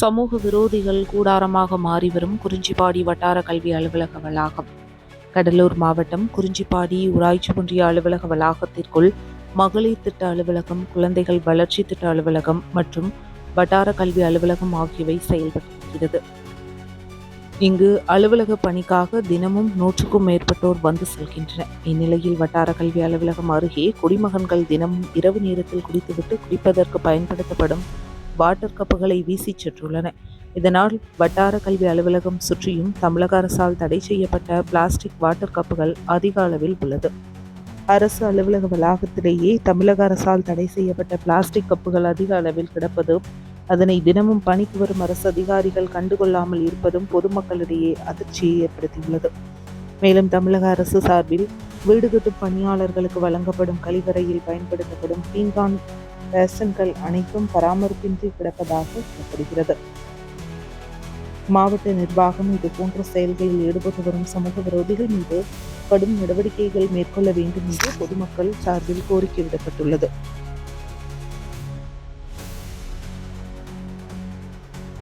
சமூக விரோதிகள் கூடாரமாக மாறிவரும் குறிஞ்சிப்பாடி வட்டார கல்வி அலுவலக வளாகம். கடலூர் மாவட்டம் குறிஞ்சிப்பாடி ஊராட்சி ஒன்றிய அலுவலக வளாகத்திற்குள் மகளிர் திட்ட அலுவலகம் குழந்தைகள் வளர்ச்சி திட்ட அலுவலகம் மற்றும் வட்டார கல்வி அலுவலகம் ஆகியவை செயல்படுகிறது. இங்கு அலுவலக பணிக்காக தினமும் நூற்றுக்கும் மேற்பட்டோர் வந்து செல்கின்றனர். இந்நிலையில் வட்டார கல்வி அலுவலகம் அருகே குடிமகன்கள் தினமும் இரவு நேரத்தில் குடித்துவிட்டு குடிப்பதற்கு பயன்படுத்தப்படும் வாட்டர் கப்புகளை வீசிச் சென்றுள்ளன. இதனால் வட்டார கல்வி அலுவலகம் சுற்றியும் தமிழக அரசால் தடை செய்யப்பட்ட பிளாஸ்டிக் வாட்டர் கப்புகள் அதிக அளவில் உள்ளது. அரசு அலுவலக வளாகத்திலேயே தமிழக அரசால் தடை செய்யப்பட்ட பிளாஸ்டிக் கப்புகள் அதிக அளவில் கிடப்பதும் அதனை தினமும் பணிக்கு வரும் அரசு அதிகாரிகள் கண்டுகொள்ளாமல் இருப்பதும் பொதுமக்களிடையே அதிர்ச்சியை ஏற்படுத்தியுள்ளது. மேலும் தமிழக அரசு சார்பில் வீடு கட்டும் பணியாளர்களுக்கு வழங்கப்படும் கழிவறையில் பயன்படுத்தப்படும் பீங்கான் ரேஷன்கள் அனைத்தும் பராமரிப்பின்றி கிடப்பதாக கூறப்படுகிறது. மாவட்ட நிர்வாகம் இது போன்ற செயல்களில் ஈடுபட்டு வரும் சமூக விரோதிகள் மீது கடும் நடவடிக்கைகள் மேற்கொள்ள வேண்டும் என்று பொதுமக்கள் சார்பில் கோரிக்கை விடப்பட்டுள்ளது